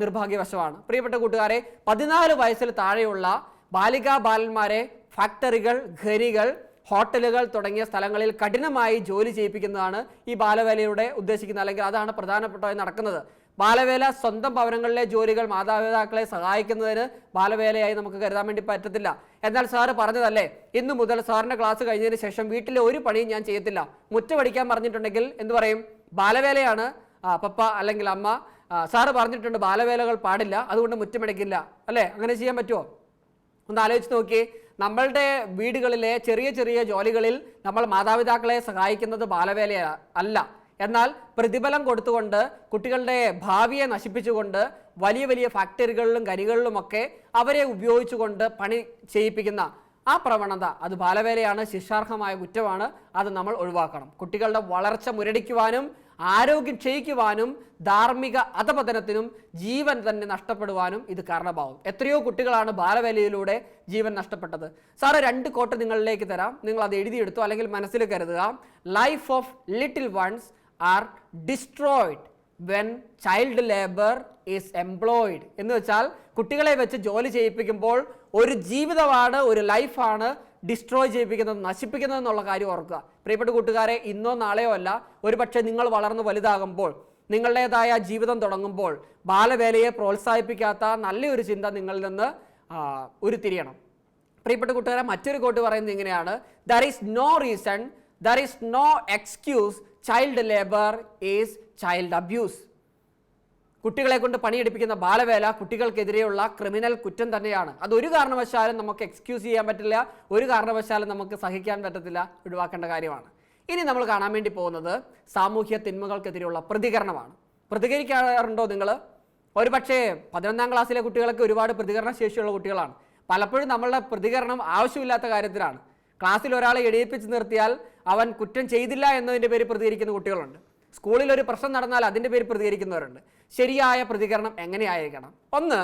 S1: നിർഭാഗ്യവശമാണ്. പ്രിയപ്പെട്ട കൂട്ടുകാരെ പതിനാല് വയസ്സിൽ താഴെയുള്ള ബാലികാ ബാലന്മാരെ ഫാക്ടറികൾ ഖനികൾ ഹോട്ടലുകൾ തുടങ്ങിയ സ്ഥലങ്ങളിൽ കഠിനമായി ജോലി ചെയ്യിപ്പിക്കുന്നതാണ് ഈ ബാലവേലയുടെ ഉദ്ദേശിക്കുന്നത്. അല്ലെങ്കിൽ അതാണ് പ്രധാനപ്പെട്ടതായി നടക്കുന്നത്. ബാലവേല സ്വന്തം ഭവനങ്ങളിലെ ജോലികൾ മാതാപിതാക്കളെ സഹായിക്കുന്നതിന് ബാലവേലയായി നമുക്ക് കരുതാൻ വേണ്ടി പറ്റത്തില്ല. എന്നാൽ സാറ് പറഞ്ഞതല്ലേ? ഇന്നു മുതൽ സാറിന്റെ ക്ലാസ് കഴിഞ്ഞതിന് ശേഷം വീട്ടിലെ ഒരു പണിയും ഞാൻ ചെയ്യത്തില്ല. മുറ്റമടിക്കാൻ പറഞ്ഞിട്ടുണ്ടെങ്കിൽ എന്ത് പറയും? ബാലവേലയാണ് പപ്പ അല്ലെങ്കിൽ അമ്മ സാറ് പറഞ്ഞിട്ടുണ്ട് ബാലവേലകൾ പാടില്ല അതുകൊണ്ട് മുറ്റമടിക്കില്ല. അല്ലേ? അങ്ങനെ ചെയ്യാൻ പറ്റുമോ ഒന്ന് ആലോചിച്ച് നോക്കിയേ. നമ്മളുടെ വീടുകളിലെ ചെറിയ ചെറിയ ജോലികളിൽ നമ്മൾ മാതാപിതാക്കളെ സഹായിക്കുന്നത് ബാലവേല അല്ല. എന്നാൽ പ്രതിഫലം കൊടുത്തുകൊണ്ട് കുട്ടികളുടെ ഭാവിയെ നശിപ്പിച്ചുകൊണ്ട് വലിയ വലിയ ഫാക്ടറികളിലും കരികളിലുമൊക്കെ അവരെ ഉപയോഗിച്ചുകൊണ്ട് പണി ചെയ്യിപ്പിക്കുന്ന ആ പ്രവണത അത് ബാലവേലയാണ് ശിക്ഷാർഹമായ കുറ്റമാണ്. അത് നമ്മൾ ഒഴിവാക്കണം. കുട്ടികളുടെ വളർച്ച മുരടിക്കുവാനും ആരോഗ്യം ക്ഷയിക്കുവാനും ധാർമ്മിക അധപതനത്തിനും ജീവൻ തന്നെ നഷ്ടപ്പെടുവാനും ഇത് കാരണമാവും. എത്രയോ കുട്ടികളാണ് ബാലവേലയിലൂടെ ജീവൻ നഷ്ടപ്പെട്ടത്. സാറ് രണ്ട് കോട്ട് നിങ്ങളിലേക്ക് തരാം. നിങ്ങൾ അത് എഴുതിയെടുത്തു അല്ലെങ്കിൽ മനസ്സിൽ കരുതുക. Life of little ones are destroyed when child labour is employed എന്ന് വെച്ചാൽ കുട്ടികളെ വെച്ച് ജോലി ചെയ്യിപ്പിക്കുമ്പോൾ ഒരു ജീവിതമാണ് ഒരു ലൈഫാണ് ഡിസ്ട്രോയ് ചെയ്യിപ്പിക്കുന്നത് നശിപ്പിക്കുന്നത് എന്നുള്ള കാര്യം ഓർക്കുക. പ്രിയപ്പെട്ട കൂട്ടുകാരെ ഇന്നോ നാളെയോ അല്ല ഒരുപക്ഷെ നിങ്ങൾ വളർന്ന് വലുതാകുമ്പോൾ നിങ്ങളുടേതായ ജീവിതം തുടങ്ങുമ്പോൾ ബാലവേലയെ പ്രോത്സാഹിപ്പിക്കാത്ത നല്ലൊരു ചിന്ത നിങ്ങളിൽ നിന്ന് ഉരുത്തിരിയണം. പ്രിയപ്പെട്ട കൂട്ടുകാരെ മറ്റൊരു കോട്ട് പറയുന്നത് ഇങ്ങനെയാണ്. There is no reason there is no excuse child labour is child abuse കുട്ടികളെ കൊണ്ട് പണിയെടുപ്പിക്കുന്ന ബാലവേല കുട്ടികൾക്കെതിരെയുള്ള ക്രിമിനൽ കുറ്റം തന്നെയാണ്. അത് ഒരു കാരണവശാലും നമുക്ക് എക്സ്ക്യൂസ് ചെയ്യാൻ പറ്റില്ല ഒരു കാരണവശാലും നമുക്ക് സഹിക്കാൻ പറ്റത്തില്ല ഒഴിവാക്കേണ്ട കാര്യമാണ്. ഇനി നമ്മൾ കാണാൻ വേണ്ടി പോകുന്നത് സാമൂഹ്യ തിന്മകൾക്കെതിരെയുള്ള പ്രതികരണമാണ്. പ്രതികരിക്കാറുണ്ടോ നിങ്ങൾ ഒരുപക്ഷേ പതിനൊന്നാം ക്ലാസ്സിലെ കുട്ടികളൊക്കെ ഒരുപാട് പ്രതികരണ ശേഷിയുള്ള കുട്ടികളാണ്. പലപ്പോഴും നമ്മളുടെ പ്രതികരണം ആവശ്യമില്ലാത്ത കാര്യത്തിലാണ്. ക്ലാസ്സിൽ ഒരാളെ എഴുതിപ്പിച്ച് നിർത്തിയാൽ അവൻ കുറ്റം ചെയ്തില്ല എന്നതിന്റെ പേര് പ്രതികരിക്കുന്ന കുട്ടികളുണ്ട്. സ്കൂളിൽ ഒരു പ്രശ്നം നടന്നാൽ അതിന്റെ പേര് പ്രതികരിക്കുന്നവരുണ്ട്. ശരിയായ പ്രതികരണം എങ്ങനെയായിരിക്കണം? ഒന്ന്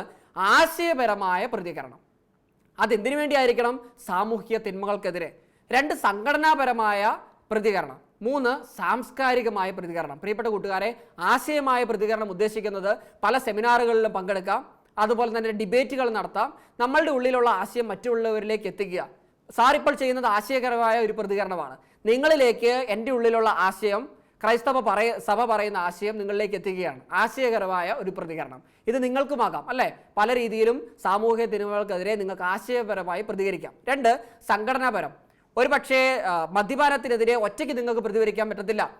S1: ആശയപരമായ പ്രതികരണം. അതെന്തിനു വേണ്ടിയായിരിക്കണം? സാമൂഹിക തിന്മകൾക്കെതിരെ. രണ്ട് സംഘടനാപരമായ പ്രതികരണം. മൂന്ന് സാംസ്കാരികമായ പ്രതികരണം. പ്രിയപ്പെട്ട കൂട്ടുകാരെ ആശയമായ പ്രതികരണം ഉദ്ദേശിക്കുന്നത് പല സെമിനാറുകളിലും പങ്കെടുക്കാം. അതുപോലെ തന്നെ ഡിബേറ്റുകൾ നടത്താം. നമ്മളുടെ ഉള്ളിലുള്ള ആശയം മറ്റുള്ളവരിലേക്ക് എത്തിക്കുക. സാർ ഇപ്പോൾ ചെയ്യുന്നത് ആശയകരമായ ഒരു പ്രതികരണമാണ്. നിങ്ങളിലേക്ക് എന്റെ ഉള്ളിലുള്ള ആശയം ക്രൈസ്തവ പറയ സഭ പറയുന്ന ആശയം നിങ്ങളിലേക്ക് എത്തുകയാണ്. ആശയകരമായ ഒരു പ്രതികരണം. ഇത് നിങ്ങൾക്കുമാകാം അല്ലേ? പല രീതിയിലും സാമൂഹ്യ തിന്മകൾക്കെതിരെ നിങ്ങൾക്ക് ആശയപരമായി പ്രതികരിക്കാം. രണ്ട് സംഘടനാപരം. ഒരു പക്ഷേ മദ്യപാനത്തിനെതിരെ ഒറ്റയ്ക്ക് നിങ്ങൾക്ക് പ്രതികരിക്കാൻ പറ്റത്തില്ല.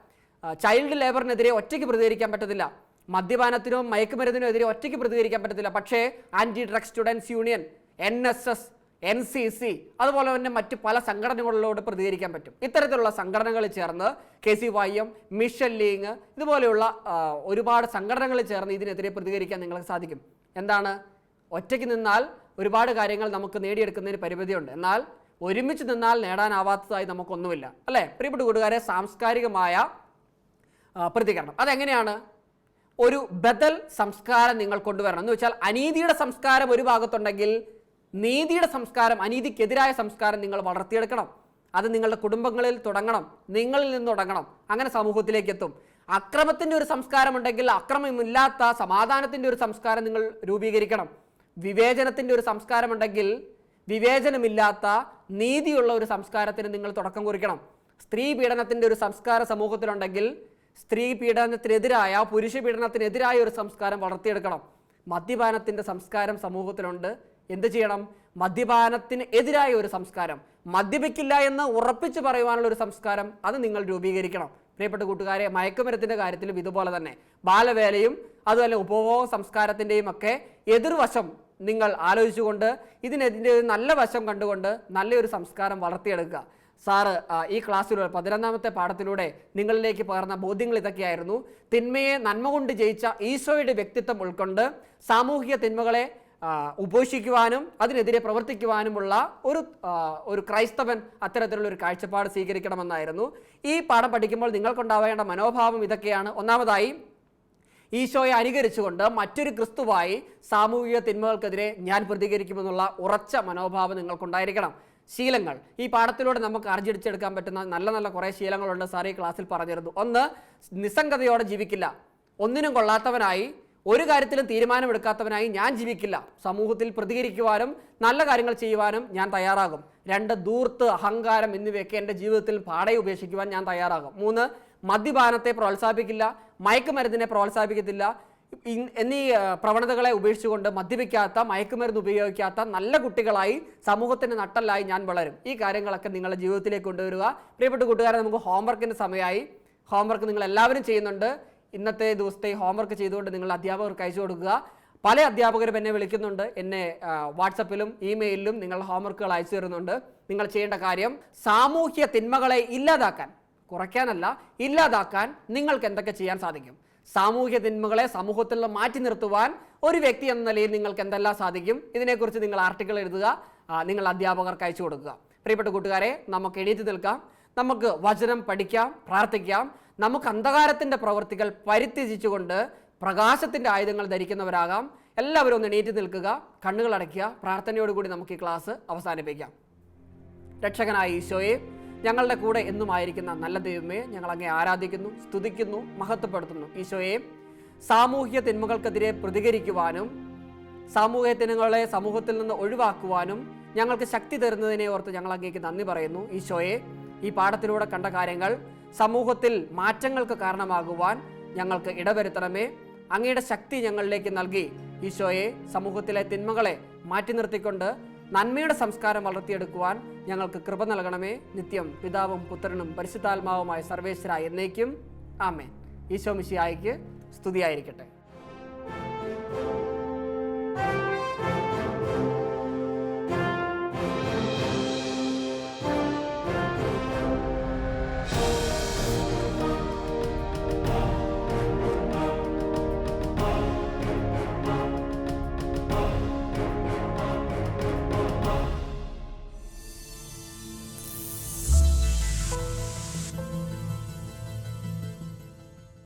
S1: ചൈൽഡ് ലേബറിനെതിരെ ഒറ്റയ്ക്ക് പ്രതികരിക്കാൻ പറ്റത്തില്ല. മദ്യപാനത്തിനോ മയക്കുമരുന്നിനോ എതിരെ ഒറ്റയ്ക്ക് പ്രതികരിക്കാൻ പറ്റത്തില്ല. പക്ഷേ anti drug students union N S S N C C അതുപോലെ തന്നെ മറ്റ് പല സംഘടനകളിലോട് പ്രതികരിക്കാൻ പറ്റും. ഇത്തരത്തിലുള്ള സംഘടനകളിൽ ചേർന്ന് K C Y M mission league ഇതുപോലെയുള്ള ഒരുപാട് സംഘടനകളിൽ ചേർന്ന് ഇതിനെതിരെ പ്രതികരിക്കാൻ നിങ്ങൾക്ക് സാധിക്കും. എന്താണ്? ഒറ്റയ്ക്ക് നിന്നാൽ ഒരുപാട് കാര്യങ്ങൾ നമുക്ക് നേടിയെടുക്കുന്നതിന് പരിമിതിയുണ്ട്. എന്നാൽ ഒരുമിച്ച് നിന്നാൽ നേടാനാവാത്തതായി നമുക്കൊന്നുമില്ല. അല്ലേ? പ്രിയപ്പെട്ട കൂട്ടുകാരെ സാംസ്കാരികമായ പ്രതികരണം. അതെങ്ങനെയാണ്? ഒരു ബദൽ സംസ്കാരം നിങ്ങൾ കൊണ്ടുവരണം. എന്ന് വെച്ചാൽ അനീതിയുടെ സംസ്കാരം ഒരു ഭാഗത്തുണ്ടെങ്കിൽ നീതിയുടെ സംസ്കാരം അനീതിക്കെതിരായ സംസ്കാരം നിങ്ങൾ വളർത്തിയെടുക്കണം. അത് നിങ്ങളുടെ കുടുംബങ്ങളിൽ തുടങ്ങണം. നിങ്ങളിൽ നിന്ന് തുടങ്ങണം. അങ്ങനെ സമൂഹത്തിലേക്ക് എത്തും അക്രമത്തിന്റെ ഒരു സംസ്കാരം ഉണ്ടെങ്കിൽ അക്രമമില്ലാത്ത സമാധാനത്തിന്റെ ഒരു സംസ്കാരം നിങ്ങൾ രൂപീകരിക്കണം. വിവേചനത്തിന്റെ ഒരു സംസ്കാരം സംസ്കാരമുണ്ടെങ്കിൽ വിവേചനമില്ലാത്ത നീതിയുള്ള ഒരു സംസ്കാരത്തിന് നിങ്ങൾ തുടക്കം കുറിക്കണം. സ്ത്രീ പീഡനത്തിന്റെ ഒരു സംസ്കാര സമൂഹത്തിലുണ്ടെങ്കിൽ സ്ത്രീ പീഡനത്തിനെതിരായ പുരുഷ പീഡനത്തിനെതിരായ ഒരു സംസ്കാരം വളർത്തിയെടുക്കണം. മദ്യപാനത്തിന്റെ സംസ്കാരം സമൂഹത്തിലുണ്ട്. എന്ത് ചെയ്യണം? മദ്യപാനത്തിന് എതിരായ ഒരു സംസ്കാരം. മദ്യപിക്കില്ല എന്ന് ഉറപ്പിച്ച് പറയുവാനുള്ള ഒരു സംസ്കാരം അത് നിങ്ങൾ രൂപീകരിക്കണം. പ്രിയപ്പെട്ട കൂട്ടുകാരെ മയക്കുമരത്തിന്റെ കാര്യത്തിലും ഇതുപോലെ തന്നെ. ബാലവേലയും അതുപോലെ ഉപഭോഗ സംസ്കാരത്തിന്റെയും ഒക്കെ എതിർവശം നിങ്ങൾ ആലോചിച്ചുകൊണ്ട് ഇതിനെതിന്റെ ഒരു നല്ല വശം കണ്ടുകൊണ്ട് നല്ലൊരു സംസ്കാരം വളർത്തിയെടുക്കുക. സാറ് ഈ ക്ലാസ്സിലൂടെ പതിനൊന്നാമത്തെ പാഠത്തിലൂടെ നിങ്ങളിലേക്ക് പകർന്ന ബോധ്യങ്ങൾ ഇതൊക്കെയായിരുന്നു. തിന്മയെ നന്മ കൊണ്ട് ജയിച്ച ഈശോയുടെ വ്യക്തിത്വം ഉൾക്കൊണ്ട് സാമൂഹിക തിന്മകളെ ഉപേക്ഷിക്കുവാനും അതിനെതിരെ പ്രവർത്തിക്കുവാനുമുള്ള ഒരു ഒരു ക്രൈസ്തവൻ അത്തരത്തിലുള്ള ഒരു കാഴ്ചപ്പാട് സ്വീകരിക്കണമെന്നായിരുന്നു. ഈ പാഠം പഠിക്കുമ്പോൾ നിങ്ങൾക്കുണ്ടാവേണ്ട മനോഭാവം ഇതൊക്കെയാണ്. ഒന്നാമതായി ഈശോയെ അനുകരിച്ചുകൊണ്ട് മറ്റൊരു ക്രിസ്തുവായി സാമൂഹിക തിന്മകൾക്കെതിരെ ഞാൻ പ്രതികരിക്കുമെന്നുള്ള ഉറച്ച മനോഭാവം നിങ്ങൾക്കുണ്ടായിരിക്കണം. ശീലങ്ങൾ. ഈ പാഠത്തിലൂടെ നമുക്ക് അർജിടിച്ചെടുക്കാൻ പറ്റുന്ന നല്ല നല്ല കുറേ ശീലങ്ങളുണ്ട് സാർ ഈ ക്ലാസ്സിൽ പറഞ്ഞിരുന്നു. ഒന്ന് നിസ്സംഗതയോടെ ജീവിക്കില്ല. ഒന്നിനും കൊള്ളാത്തവനായി ഒരു കാര്യത്തിലും തീരുമാനമെടുക്കാത്തവനായി ഞാൻ ജീവിക്കില്ല. സമൂഹത്തിൽ പ്രതികരിക്കുവാനും നല്ല കാര്യങ്ങൾ ചെയ്യുവാനും ഞാൻ തയ്യാറാകും. രണ്ട് ദൂർത്ത് അഹങ്കാരം എന്നിവയൊക്കെ എന്റെ ജീവിതത്തിൽ പാടെ ഉപേക്ഷിക്കുവാൻ ഞാൻ തയ്യാറാകും. മൂന്ന് മദ്യപാനത്തെ പ്രോത്സാഹിപ്പിക്കില്ല മയക്കുമരുന്നിനെ പ്രോത്സാഹിപ്പിക്കത്തില്ല. എന്നീ പ്രവണതകളെ ഉപേക്ഷിച്ചുകൊണ്ട് മദ്യപിക്കാത്ത മയക്കുമരുന്ന് ഉപയോഗിക്കാത്ത നല്ല കുട്ടികളായി സമൂഹത്തിന്റെ നട്ടല്ലായി ഞാൻ വളരും. ഈ കാര്യങ്ങളൊക്കെ നിങ്ങളുടെ ജീവിതത്തിലേക്ക് കൊണ്ടുവരിക. പ്രിയപ്പെട്ട കൂട്ടുകാരെ നമുക്ക് ഹോംവർക്കിന്റെ സമയമായി. ഹോംവർക്ക് നിങ്ങൾ എല്ലാവരും ചെയ്യുന്നുണ്ട്. ഇന്നത്തെ ദിവസത്തെ ഹോംവർക്ക് ചെയ്തുകൊണ്ട് നിങ്ങൾ അധ്യാപകർക്ക് അയച്ചു കൊടുക്കുക. പല അധ്യാപകരും എന്നെ വിളിക്കുന്നുണ്ട്. എന്നെ വാട്സപ്പിലും ഇമെയിലിലും നിങ്ങൾ ഹോംവർക്കുകൾ അയച്ചു തരുന്നുണ്ട്. നിങ്ങൾ ചെയ്യേണ്ട കാര്യം സാമൂഹ്യ തിന്മകളെ ഇല്ലാതാക്കാൻ കുറയ്ക്കാനല്ല ഇല്ലാതാക്കാൻ നിങ്ങൾക്ക് എന്തൊക്കെ ചെയ്യാൻ സാധിക്കും? സാമൂഹ്യ തിന്മകളെ സമൂഹത്തിൽ നിന്ന് മാറ്റി നിർത്തുവാൻ ഒരു വ്യക്തി എന്ന നിലയിൽ നിങ്ങൾക്ക് എന്തെല്ലാം സാധിക്കും? ഇതിനെക്കുറിച്ച് നിങ്ങൾ ആർട്ടിക്കിൾ എഴുതുക. നിങ്ങൾ അധ്യാപകർക്ക് അയച്ചു കൊടുക്കുക. പ്രിയപ്പെട്ട കൂട്ടുകാരെ നമുക്ക് എണീറ്റ് നിൽക്കാം. നമുക്ക് വചനം പഠിക്കാം പ്രാർത്ഥിക്കാം. നമുക്ക് അന്ധകാരത്തിന്റെ പ്രവൃത്തികൾ പരിത്യജിച്ചുകൊണ്ട് പ്രകാശത്തിന്റെ ആയുധങ്ങൾ ധരിക്കുന്നവരാകാം. എല്ലാവരും ഒന്ന് എണീറ്റ് നിൽക്കുക കണ്ണുകൾ അടയ്ക്കുക. പ്രാർത്ഥനയോടുകൂടി നമുക്ക് ഈ ക്ലാസ് അവസാനിപ്പിക്കാം. രക്ഷകനായ ഈശോയെ ഞങ്ങളുടെ കൂടെ എന്നും ആയിരിക്കുന്ന നല്ല ദൈവമേ ഞങ്ങൾ അങ്ങേ ആരാധിക്കുന്നു സ്തുതിക്കുന്നു മഹത്വപ്പെടുത്തുന്നു. ഈശോയെ സാമൂഹ്യ തിന്മകൾക്കെതിരെ പ്രതികരിക്കുവാനും സാമൂഹ്യ തിന്മകളെ സമൂഹത്തിൽ നിന്ന് ഒഴിവാക്കുവാനും ഞങ്ങൾക്ക് ശക്തി തരുന്നതിനെ ഓർത്ത് ഞങ്ങൾ അങ്ങേക്ക് നന്ദി പറയുന്നു. ഈശോയെ ഈ പാഠത്തിലൂടെ കണ്ട കാര്യങ്ങൾ സമൂഹത്തിൽ മാറ്റങ്ങൾക്ക് കാരണമാകുവാൻ ഞങ്ങൾക്ക് ഇടവരുത്തണമേ. അങ്ങയുടെ ശക്തി ഞങ്ങളിലേക്ക് നൽകി. ഈശോയെ സമൂഹത്തിലെ തിന്മകളെ മാറ്റി നിർത്തിക്കൊണ്ട് നന്മയുടെ സംസ്കാരം വളർത്തിയെടുക്കുവാൻ ഞങ്ങൾക്ക് കൃപ നൽകണമേ. നിത്യം പിതാവും പുത്രനും പരിശുദ്ധാത്മാവുമായ സർവേശ്വര എന്നേക്കും. ആമേൻ. ഈശോ മിശിയായിക്ക് സ്തുതിയായിരിക്കട്ടെ.